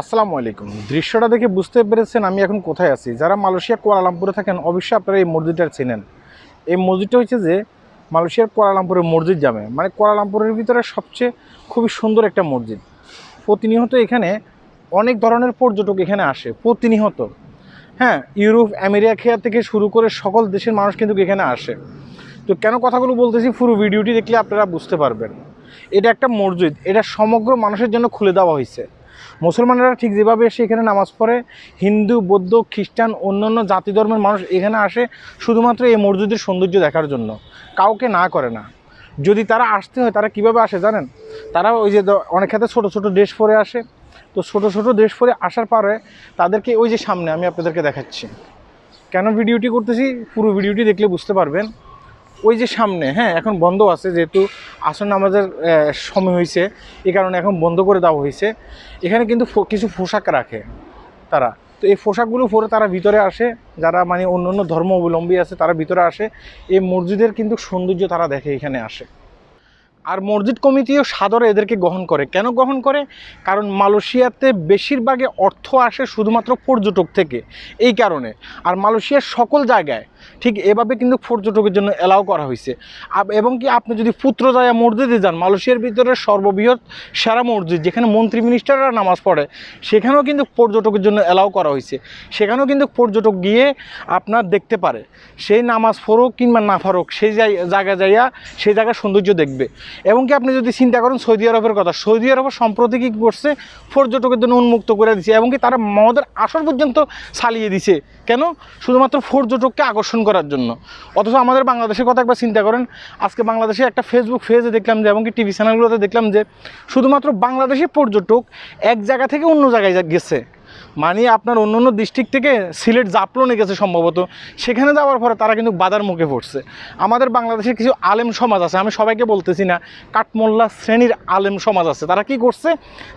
আসসালামু আলাইকুম। দৃশ্যটা দেখে বুঝতে পেরেছেন আমি এখন কোথায় আছি। যারা মালয়েশিয়া, কুয়ালালামপুরে থাকেন, অবশ্যই আপনারা এই মসজিদটা চেনেন। এই মসজিদটা হচ্ছে যে মালয়েশিয়ার কুয়ালালামপুরের মসজিদ জামে। মানে কুয়ালালামপুরের ভিতরে সবচেয়ে খুবই সুন্দর একটা মসজিদ। প্রতিনিয়ত এখানে অনেক ধরনের পর্যটক এখানে আসে, প্রতিনিয়ত। হ্যাঁ ইউরোপ, আমেরিকা থেকে শুরু করে সকল দেশের মানুষ কিন্তু এখানে আসে। তো কেন কথাগুলো বলতেছি, পুরো ভিডিওটি দেখলে আপনারা বুঝতে পারবেন। এটা একটা মসজিদ, এটা সমগ্র মানুষের জন্য খুলে দেওয়া হয়েছে। মুসলমানেরা ঠিক যেভাবে এসে এখানে নামাজ পড়ে, হিন্দু, বৌদ্ধ, খ্রিস্টান, অন্যান্য জাতি ধর্মের মানুষ এখানে আসে শুধুমাত্র এই মসজিদের সৌন্দর্য দেখার জন্য। কাউকে না করে না। যদি তারা আসতে হয়, তারা কীভাবে আসে জানেন? তারা ওই যে অনেক ক্ষেত্রে ছোটো ছোটো ড্রেস পরে আসে। তো ছোটো ছোটো ড্রেস পরে আসার পরে তাদেরকে ওই যে সামনে আমি আপনাদেরকে দেখাচ্ছি। কেন ভিডিওটি করতেছি? পুরো ভিডিওটি দেখলে বুঝতে পারবেন। ওই যে সামনে হ্যাঁ এখন বন্ধ আছে যেহেতু আসন আমাদের সময় হয়েছে এই কারণে এখন বন্ধ করে দেওয়া হয়েছে। এখানে কিন্তু কিছু পোশাক রাখে তারা। তো এই পোশাকগুলো পরে তারা ভিতরে আসে, যারা মানে অন্য অন্য ধর্ম অবলম্বী আছে তারা ভিতরে আসে। এই মসজিদের কিন্তু সৌন্দর্য তারা দেখে এখানে আসে। আর মসজিদ কমিটিও সাদরে এদেরকে গ্রহণ করে। কেন গ্রহণ করে? কারণ মালয়েশিয়াতে বেশিরভাগে অর্থ আসে শুধুমাত্র পর্যটক থেকে। এই কারণে। আর মালয়েশিয়ার সকল জায়গায় ঠিক এভাবে কিন্তু পর্যটকের জন্য এলাও করা হয়েছে। এবং কি আপনি যদি পুত্রজায়া মসজিদে যান, মালয়েশিয়ার ভিতরে সর্ববৃহৎ সেরা মসজিদ, যেখানে মন্ত্রী মিনিস্টাররা নামাজ পড়ে, সেখানেও কিন্তু পর্যটকের জন্য এলাও করা হয়েছে। সেখানেও কিন্তু পর্যটক গিয়ে আপনার দেখতে পারে। সেই নামাজ পড়ুক কিংবা না ফারুক সেই জায়- জায়গা যাইয়া সেই জায়গার সৌন্দর্য দেখবে। এবং কি আপনি যদি চিন্তা করেন সৌদি আরবের কথা, সৌদি আরব সম্প্রতি কী করছে? পর্যটকের জন্য উন্মুক্ত করে দিছে এবং কি তারা মদের আসর পর্যন্ত চালিয়ে দিছে। কেন? শুধুমাত্র পর্যটককে আকর্ষণ করার জন্য। অথচ আমাদের বাংলাদেশের কথা একবার চিন্তা করেন, আজকে বাংলাদেশে একটা ফেসবুক পেজে দেখলাম যে, এবং কি টিভি চ্যানেলগুলোতে দেখলাম যে, শুধুমাত্র বাংলাদেশি পর্যটক এক জায়গা থেকে অন্য জায়গায় গেছে। মানে আপনার অন্য অন্য ডিস্ট্রিক্ট থেকে সিলেট জাপলনে গেছে সম্ভবত। সেখানে যাওয়ার পরে তারা কিন্তু বাধার মুখে পড়ছে। আমাদের বাংলাদেশের কিছু আলেম সমাজ আছে, আমি সবাইকে বলতেছি না, কাঠমোল্লা শ্রেণির আলেম সমাজ আছে। তারা কি করছে?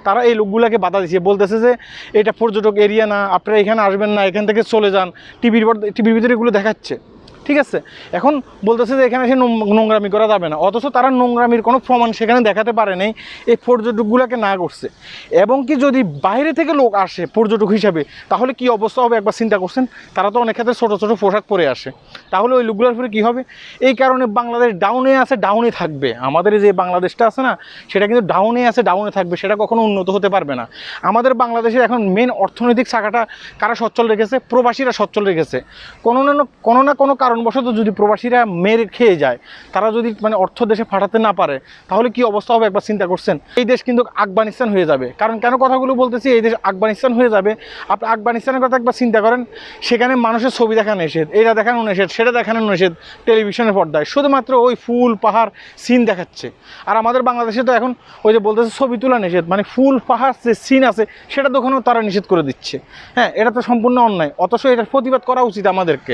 তারা এই লোকগুলোকে বাধা দিচ্ছে। বলতেছে যে, এটা পর্যটক এরিয়া না, আপনারা এখানে আসবেন না, এখান থেকে চলে যান। টিভির টিভির ভিতরে এগুলো দেখাচ্ছে। ঠিক আছে? এখন বলতেছে যে এখানে নোং- নোংরামি করা যাবে না। অথচ তারা নোংরামির কোনো প্রমাণ সেখানে দেখাতে পারে নাই এই পর্যটকগুলোকে না করছে। এবং কি যদি বাইরে থেকে লোক আসে পর্যটক হিসাবে, তাহলে কি অবস্থা হবে? একবার চিন্তা করছেন? তারা তো অনেক ক্ষেত্রে ছোটো ছোটো পোশাক পরে আসে। তাহলে ওই লোকগুলোর উপরে কী হবে? এই কারণে বাংলাদেশ ডাউনে আছে ডাউনে থাকবে। আমাদের যে বাংলাদেশটা আছে না, সেটা কিন্তু ডাউনে আছে ডাউনে থাকবে। সেটা কখনো উন্নত হতে পারবে না। আমাদের বাংলাদেশের এখন মেন অর্থনৈতিক শাখাটা কারা সচ্ছল রেখেছে? প্রবাসীরা সচ্ছল রেখেছে। কোনো না কোনো না কোনো কারণবশত যদি প্রবাসীরা মেরে খেয়ে যায়, তারা যদি মানে অর্থ দেশে পাঠাতে না পারে, তাহলে কি অবস্থা হবে একবার চিন্তা করছেন? এই দেশ কিন্তু আফগানিস্তান হয়ে যাবে। কারণ কেন কথাগুলো বলতেছি, এই দেশ আফগানিস্তান হয়ে যাবে। আপনি আফগানিস্তানের কথা একবার চিন্তা করেন, সেখানে মানুষের ছবি দেখানো নিষেধ, এটা দেখানো নিষেধ, সেটা দেখানো নিষেধ টেলিভিশনের পর্দায়। শুধুমাত্র ওই ফুল, পাহাড় সিন দেখাচ্ছে। আর আমাদের বাংলাদেশে তো এখন ওই যে বলতেছে ছবি তোলা নিষেধ মানে ফুল, পাহাড় যে সিন আছে, সেটা দোকানেও তারা নিষেধ করে দিচ্ছে। হ্যাঁ এটা তো সম্পূর্ণ অন্যায়। অথচ এটার প্রতিবাদ করা উচিত আমাদেরকে।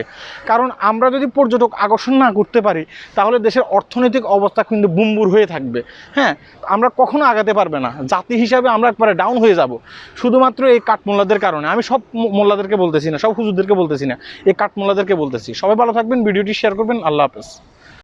কারণ আমরা যদি পর্যটক আকর্ষণ না করতে পারি, তাহলে দেশের অর্থনৈতিক অবস্থা কিন্তু বুম্বুর হয়ে থাকবে। হ্যাঁ আমরা কখনো আগাতে পারবে না। জাতি হিসাবে আমরা একবারে ডাউন হয়ে যাব। শুধুমাত্র এই কাঠমোল্লাদের কারণে। আমি সব মোল্লাদেরকে বলতেছি না, সব হুজুরদেরকে বলতেছি না। এই কাঠমোল্লাদেরকে বলতেছি। সবাই ভালো থাকবেন, ভিডিওটি শেয়ার করবেন। আল্লাহ হাফেজ।